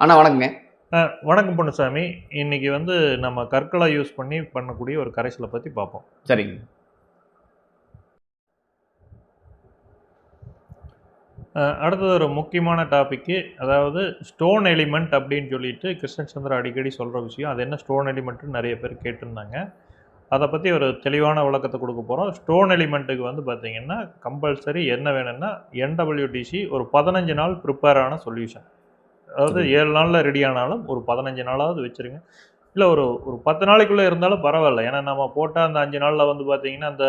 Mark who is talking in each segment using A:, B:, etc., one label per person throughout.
A: அண்ணா வணக்கங்க.
B: வணக்கம் பொன்னுசாமி. இன்னைக்கு வந்து நம்ம கற்களை யூஸ் பண்ணி பண்ணக்கூடிய ஒரு கரைசலை பற்றி பார்ப்போம்.
A: சரிங்க.
B: அடுத்தது ஒரு முக்கியமான டாபிக்கு அதாவது ஸ்டோன் எலிமெண்ட் அப்படின்னு சொல்லிட்டு கிருஷ்ணன் சந்திரா அடிக்கடி சொல்கிற விஷயம். அது என்ன ஸ்டோன் எலிமெண்ட்னு நிறைய பேர் கேட்டிருந்தாங்க. அதை பற்றி ஒரு தெளிவான விளக்கத்தை கொடுக்க போகிறோம் ஸ்டோன் எலிமெண்ட்டுக்கு வந்து பார்த்தீங்கன்னா கம்பல்சரி என்ன வேணும்னா என்டபிள்யூடிசி ஒரு பதினஞ்சு நாள் ப்ரிப்பேர் ஆன சொல்யூஷன் அதாவது. ஏழு நாளில் ரெடி ஆனாலும் ஒரு பதினஞ்சு நாளாவது வச்சுருங்க. இல்லை ஒரு ஒரு பத்து நாளைக்குள்ளே இருந்தாலும் பரவாயில்ல. ஏன்னா நம்ம போட்ட அந்த அஞ்சு நாளில் வந்து பார்த்தீங்கன்னா அந்த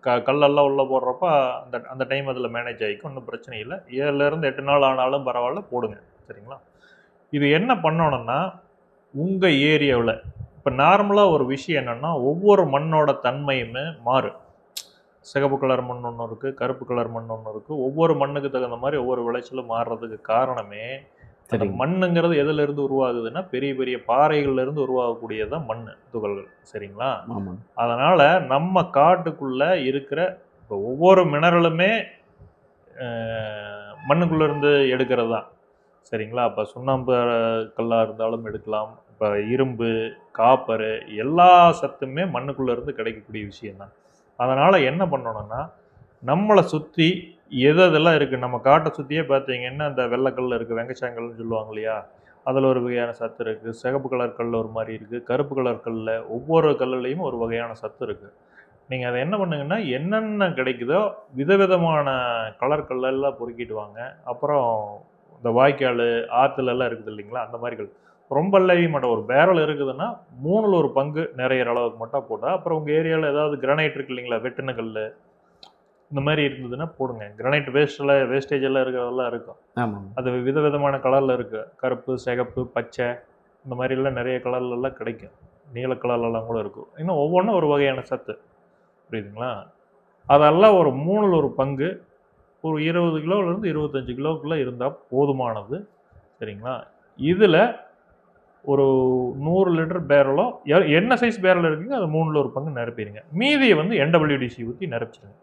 B: க கல்லெல்லாம் உள்ளே போடுறப்ப அந்த அந்த டைம் அதில் மேனேஜ் ஆகிக்கும் ஒன்றும் பிரச்சனை இல்லை. ஏழுலேருந்து எட்டு நாள் ஆனாலும் பரவாயில்ல போடுங்க. சரிங்களா? இது என்ன பண்ணணும்னா உங்கள் ஏரியாவில் இப்போ நார்மலாக ஒரு விஷயம் என்னென்னா ஒவ்வொரு மண்ணோட தன்மையுமே மாறும் சிகப்பு கலர் மண் ஒன்று இருக்குது கருப்பு கலர் மண் ஒன்று இருக்குது ஒவ்வொரு மண்ணுக்கு தகுந்த மாதிரி ஒவ்வொரு விளைச்சலும் மாறுறதுக்கு காரணமே அந்த மண்ணுங்கிறது எதுல இருந்து உருவாகுதுன்னா பெரிய பெரிய பாறைகள்ல இருந்து உருவாகக்கூடியது தான் மண் துகள்கள். சரிங்களா? அதனால நம்ம காட்டுக்குள்ள இருக்கிற இப்போ ஒவ்வொரு மினரலுமே அஹ், மண்ணுக்குள்ள இருந்து எடுக்கிறது தான். சரிங்களா? அப்போ சுண்ணாம்பு கல்லாக இருந்தாலும் எடுக்கலாம். இப்போ இரும்பு காப்பரு எல்லா சத்துமே மண்ணுக்குள்ள இருந்து கிடைக்கக்கூடிய விஷயம்தான். அதனால் என்ன பண்ணணும்னா நம்மளை சுற்றி எது எதெல்லாம் இருக்குது நம்ம காட்டை சுற்றியே பார்த்தீங்கன்னா அந்த வெள்ளைக்கல் இருக்குது வெங்கச்சாங்கல்னு சொல்லுவாங்க இல்லையா? அதில் ஒரு வகையான சத்து இருக்குது சிகப்பு கலர் கல் ஒரு மாதிரி இருக்குது கருப்பு கலர் கல்லில் ஒவ்வொரு கல்லுலேயும் ஒரு வகையான சத்து இருக்குது நீங்கள் அதை என்ன பண்ணுங்கன்னா என்னென்ன கிடைக்குதோ விதவிதமான கலர் கல்லெல்லாம் பொறுக்கிட்டு வாங்க. அப்புறம் இந்த வாய்க்கால் ஆற்றுலெல்லாம் இருக்குது இல்லைங்களா? அந்த மாதிரி கல் ரொம்ப இல்லவே மாட்டோம். ஒரு பேரல் இருக்குதுன்னா மூணில் ஒரு பங்கு நிறையிற அளவுக்கு மட்டும் போட்டால் அப்புறம் உங்கள் ஏரியாவில் ஏதாவது கிரானைட் இருக்கு இல்லைங்களா வெட்டின கல் இந்த மாதிரி இருந்ததுன்னா போடுங்க. கிரானைட் வேஸ்ட்டில் வேஸ்டேஜ் எல்லாம் இருக்கிறதெல்லாம் இருக்கும். அது விதவிதமான கலரில் இருக்குது கருப்பு சிகப்பு பச்சை இந்த மாதிரிலாம் நிறைய கலர்ல எல்லாம் கிடைக்கும். நீல கலர்லலாம் கூட இருக்கும். இன்னும் ஒவ்வொன்றும் ஒரு வகையான சத்து. புரியுதுங்களா? அதெல்லாம் ஒரு மூணில் ஒரு பங்கு. ஒரு இருபது கிலோவிலேருந்து இருபத்தஞ்சு கிலோக்குள்ளே இருந்தால் போதுமானது. சரிங்களா? இதில் ஒரு நூறு லிட்டர் பேரலோ என்ன சைஸ் பேரல் இருக்குங்க அது மூணில் ஒரு பங்கு நிரப்பிடுங்க. மீதியை வந்து என்டபிள்யூடிசி ஊற்றி நிரப்பிச்சிடுங்க.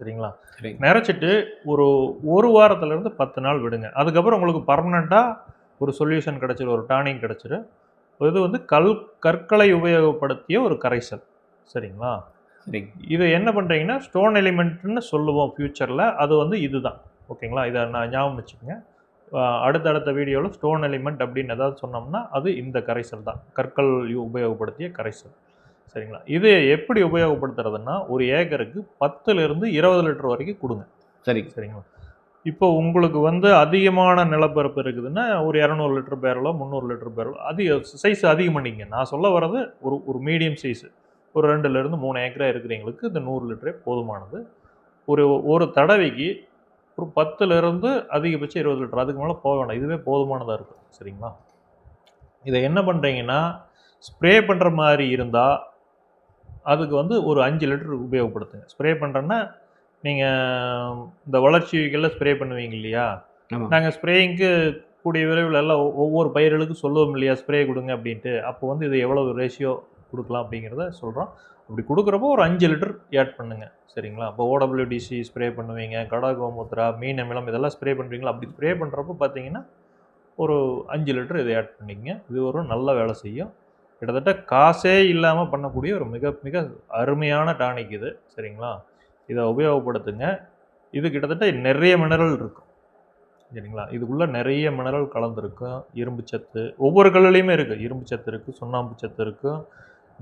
B: சரிங்களா?
A: சரிங்க
B: நிறச்சிட்டு ஒரு ஒரு வாரத்துலேருந்து பத்து நாள் விடுங்க. அதுக்கப்புறம் உங்களுக்கு பர்மனெண்ட்டாக ஒரு சொல்யூஷன் கிடச்சிரும் ஒரு டானிக் கிடச்சிரும். இது வந்து கல் கற்களை உபயோகப்படுத்திய ஒரு கரைசல். சரிங்களா?
A: சரிங்க
B: இதை என்ன பண்ணுறீங்கன்னா ஸ்டோன் எலிமெண்ட்னு சொல்லுவோம் ஃப்யூச்சரில் அது வந்து இதுதான். ஓகேங்களா? இதை நான் ஞாபகம் வச்சுக்கோங்க. அடுத்தடுத்த வீடியோவில் ஸ்டோன் எலிமெண்ட் அப்படின்னு ஏதாவது சொன்னோம்னா அது இந்த கரைசல் தான். கற்கள் உபயோகப்படுத்திய கரைசல். சரிங்களா? இது எப்படி உபயோகப்படுத்துறதுன்னா ஒரு ஏக்கருக்கு பத்துலேருந்து இருபது லிட்டர் வரைக்கும் கொடுங்க.
A: சரிங்க
B: சரிங்களா? இப்போ உங்களுக்கு வந்து அதிகமான நிலப்பரப்பு இருக்குதுன்னா ஒரு இரநூறு லிட்டர் பேரலோ முந்நூறு லிட்டர் பேரலோ அதிக சைஸ் அதிகம் பண்ணிங்க நான் சொல்ல வர்றது ஒரு ஒரு மீடியம் சைஸு ஒரு ரெண்டுலேருந்து மூணு ஏக்கரா இருக்கிறவங்களுக்கு இந்த நூறு லிட்டரே போதுமானது. ஒரு ஒரு தடவைக்கு ஒரு பத்துலேருந்து அதிகபட்சம் இருபது லிட்டர். அதுக்கு மேலே போக வேண்டாம் இதுவே போதுமானதாக இருக்கும். சரிங்களா? இதை என்ன பண்ணுறீங்கன்னா ஸ்ப்ரே பண்ணுற மாதிரி இருந்தால் அதுக்கு வந்து ஒரு அஞ்சு லிட்டர் உபயோகப்படுத்துங்க. ஸ்ப்ரே பண்ணுறேன்னா நீங்கள் இந்த வளர்ச்சிகளில் ஸ்ப்ரே பண்ணுவீங்க இல்லையா? நாங்கள் ஸ்ப்ரேயிங்க்கு கூடிய விரைவில் எல்லாம் ஒவ்வொரு பயிர்களுக்கும் சொல்லுவோம் இல்லையா? ஸ்ப்ரே கொடுங்க அப்படின்ட்டு. அப்போ வந்து இது எவ்வளவு ரேஷியோ கொடுக்கலாம் அப்படிங்கிறத சொல்கிறோம் அப்படி கொடுக்குறப்போ ஒரு அஞ்சு லிட்டர் ஆட் பண்ணுங்கள் சரிங்களா? இப்போ ஓடபிள்யூடிசி ஸ்ப்ரே பண்ணுவீங்க கடா கோமுத்ரா மீன் அமிலம் இதெல்லாம் ஸ்ப்ரே பண்ணுவீங்களா? அப்படி ஸ்ப்ரே பண்ணுறப்போ பார்த்தீங்கன்னா ஒரு அஞ்சு லிட்டர் இதை ஆட் பண்ணிக்கங்க. இது ஒரு நல்ல வேலை செய்யும். கிட்டத்தட்ட காசே இல்லாமல் பண்ணக்கூடிய ஒரு மிக மிக அருமையான டானிக் இது. சரிங்களா? இதை உபயோகப்படுத்துங்க. இது கிட்டத்தட்ட நிறைய மினரல் இருக்கும். சரிங்களா? இதுக்குள்ளே நிறைய மினரல் கலந்துருக்கும். இரும்பு சத்து ஒவ்வொரு கல்லுலேயுமே இருக்குது இரும்பு சத்து இருக்குது சுண்ணாம்பு சத்து இருக்கும்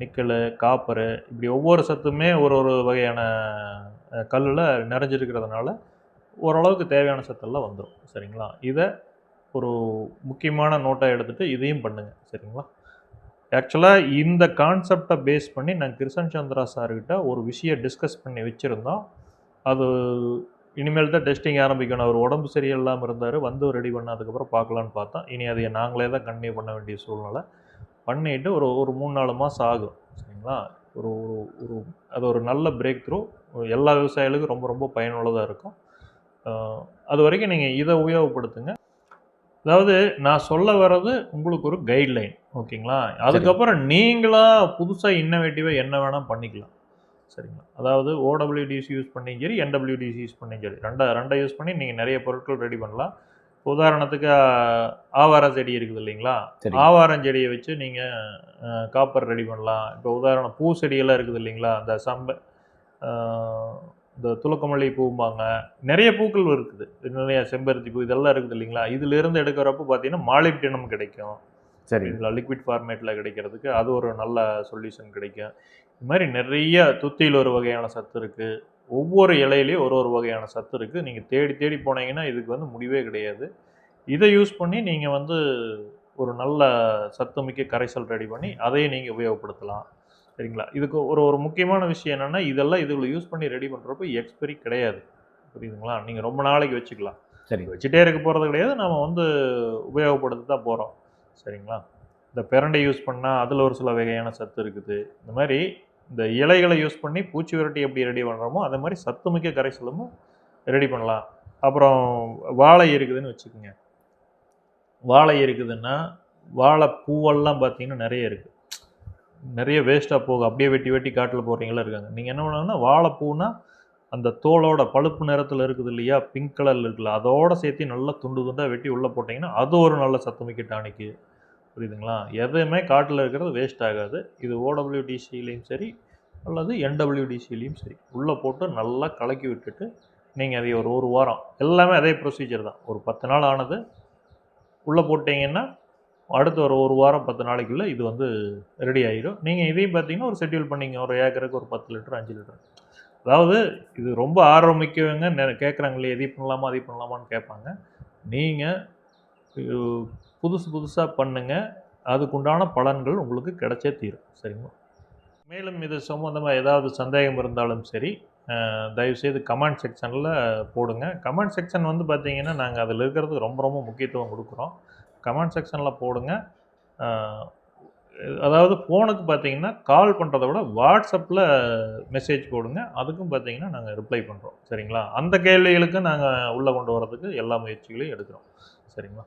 B: நிக்கலு காப்பரு இப்படி ஒவ்வொரு சத்துமே ஒரு ஒரு வகையான கல்லில் நிறைஞ்சிருக்கிறதுனால ஓரளவுக்கு தேவையான சத்தெல்லாம் வந்துடும் சரிங்களா? இதை ஒரு முக்கியமான நோட்டாக எடுத்துகிட்டு இதையும் பண்ணுங்கள் சரிங்களா? ஆக்சுவலாக இந்த கான்செப்டை பேஸ் பண்ணி நான் கிருஷ்ணன் சந்திரா சார்கிட்ட ஒரு விஷயம் டிஸ்கஸ் பண்ணி வச்சுருந்தோம். அது இனிமேல் தான் டெஸ்டிங் ஆரம்பிக்கணும். அவர் உடம்பு சரியில்லாமல் இருந்தார். வந்து ரெடி பண்ணதுக்கப்புறம் பார்க்கலான்னு பார்த்தோம். இனி அதை நாங்களே தான் கண்டினியூ பண்ண வேண்டிய சூழ்நிலை. பண்ணிட்டு ஒரு ஒரு மூணு நாலு மாதம் ஆகும். சரிங்களா? ஒரு ஒரு ஒரு அது ஒரு நல்ல பிரேக் த்ரூ எல்லா விவசாயிகளுக்கும் ரொம்ப ரொம்ப பயனுள்ளதாக இருக்கும். அது வரைக்கும் நீங்கள் இதை உபயோகப்படுத்துங்க. அதாவது நான் சொல்ல வர்றது உங்களுக்கு ஒரு கைட்லைன் ஓகேங்களா? அதுக்கப்புறம் நீங்களா புதுசாக இன்னோவேட்டிவாக என்ன வேணால் பண்ணிக்கலாம். சரிங்களா? அதாவது ஓடபிள்யூடிசி யூஸ் பண்ணியும் சரி என்டபிள்யூடிசி யூஸ் பண்ணியும் சரி ரெண்டை ரெண்டை யூஸ் பண்ணி நீங்கள் நிறைய பொருட்கள் ரெடி பண்ணலாம். உதாரணத்துக்கு ஆவாரம் செடி இருக்குது இல்லைங்களா? ஆவாரம் செடியை வச்சு நீங்கள் காப்பர் ரெடி பண்ணலாம். இப்போ உதாரணம் பூ செடியெல்லாம் இருக்குது இல்லைங்களா? அந்த சம்ப இந்த துளக்கமல்லி பூம்பாங்க. நிறைய பூக்கள் இருக்குது. நிறைய செம்பருத்தி பூ இதெல்லாம் இருக்குது இல்லைங்களா? இதிலிருந்து எடுக்கிறப்ப பார்த்தீங்கன்னா மாலிப்டினம் கிடைக்கும்.
A: சரி.
B: இதில் லிக்விட் ஃபார்மேட்டில் கிடைக்கிறதுக்கு அது ஒரு நல்ல சொல்யூஷன் கிடைக்கும். இது மாதிரி நிறைய துத்தியில் ஒரு வகையான சத்து இருக்குது ஒவ்வொரு இலையிலையும் ஒரு ஒரு வகையான சத்து இருக்குது நீங்கள் தேடி தேடி போனீங்கன்னா இதுக்கு வந்து முடிவே கிடையாது. இதை யூஸ் பண்ணி நீங்கள் வந்து ஒரு நல்ல சத்துமிக்க கரைசல் ரெடி பண்ணி அதையும் நீங்கள் உபயோகப்படுத்தலாம். சரிங்களா? இதுக்கு ஒரு ஒரு முக்கியமான விஷயம் என்னென்னா இதெல்லாம் இதில் யூஸ் பண்ணி ரெடி பண்ணுறப்ப எக்ஸ்பெரி கிடையாது. புரியுதுங்களா? நீங்கள் ரொம்ப நாளைக்கு வச்சுக்கலாம்.
A: சரி.
B: வச்சுட்டே இருக்க போகிறது கிடையாது. நம்ம வந்து உபயோகப்படுத்த தான் போகிறோம் சரிங்களா? இந்த பிரண்டை யூஸ் பண்ணால் அதில் ஒரு சில வகையான சத்து இருக்குது. இந்த மாதிரி இந்த இலைகளை யூஸ் பண்ணி பூச்சி விரட்டி எப்படி ரெடி பண்ணுறோமோ அதே மாதிரி சத்துமிக்க கரைசலமும் ரெடி பண்ணலாம். அப்புறம் வாழை இருக்குதுன்னு வச்சுக்கோங்க. வாழை இருக்குதுன்னா வாழை பூவெல்லாம் பார்த்தீங்கன்னா நிறைய இருக்குது நிறைய வேஸ்ட்டாக போகும். அப்படியே வெட்டி வெட்டி காட்டில் போடுறீங்களா இருக்காங்க. நீங்கள் என்ன பண்ணணும்னா வாழைப்பூனா அந்த தோலோட பழுப்பு நிறத்தில் இருக்குது இல்லையா? பிங்க் கலரில் இருக்குல்ல அதோட சேர்த்து நல்லா துண்டு துண்டாக வெட்டி உள்ளே போட்டிங்கன்னா அது ஒரு நல்ல சத்துமிக்க டானிக்கு புரியுதுங்களா? எதுவுமே காட்டில் இருக்கிறது வேஸ்ட் ஆகாது. இது ஓடபிள்யூடிசிலையும் சரி அல்லது என்டபிள்யூடிசிலையும் சரி. உள்ளே போட்டு நல்லா கலக்கி விட்டுட்டு நீங்கள் அதை ஒரு ஒரு வாரம் எல்லாமே அதே ப்ரொசீஜர் தான். ஒரு பத்து நாள் ஆனது உள்ளே போட்டிங்கன்னா அடுத்து ஒரு ஒரு வாரம் பத்து நாளைக்குள்ளே இது வந்து ரெடி ஆகிடும் நீங்கள் இதையும் பார்த்தீங்கன்னா ஒரு ஷெட்யூல் பண்ணிங்க. ஒரு ஏக்கருக்கு ஒரு பத்து லிட்டர் அஞ்சு லிட்டர். அதாவது இது ரொம்ப ஆர்வமிக்கவங்க நெ- கேட்குறாங்களே எதை பண்ணலாமா அதை பண்ணலாமான்னு கேட்பாங்க. நீங்கள் புதுசு புதுசாக பண்ணுங்கள் அதுக்குண்டான பலன்கள் உங்களுக்கு கிடைச்சே தீரும். சரிங்களா? மேலும் இது சம்மந்தமாக ஏதாவது சந்தேகம் இருந்தாலும் சரி தயவுசெய்து கமெண்ட் செக்ஷனில் போடுங்க. கமெண்ட் செக்ஷன் வந்து பார்த்தீங்கன்னா நாங்கள் அதில் இருக்கிறதுக்கு ரொம்ப ரொம்ப முக்கியத்துவம் கொடுக்குறோம். கமெண்ட் செக்ஷனில் போடுங்க. அதாவது ஃபோனுக்கு பார்த்தீங்கன்னா கால் பண்ணுறத விட வாட்ஸ்அப்பில் மெசேஜ் போடுங்க. அதுக்கும் பார்த்தீங்கன்னா நாங்கள் ரிப்ளை பண்ணுறோம் சரிங்களா? அந்த கேள்விகளுக்கு நாங்கள் உள்ளே கொண்டு வரதுக்கு எல்லா முயற்சிகளையும் எடுக்கிறோம். சரிங்களா?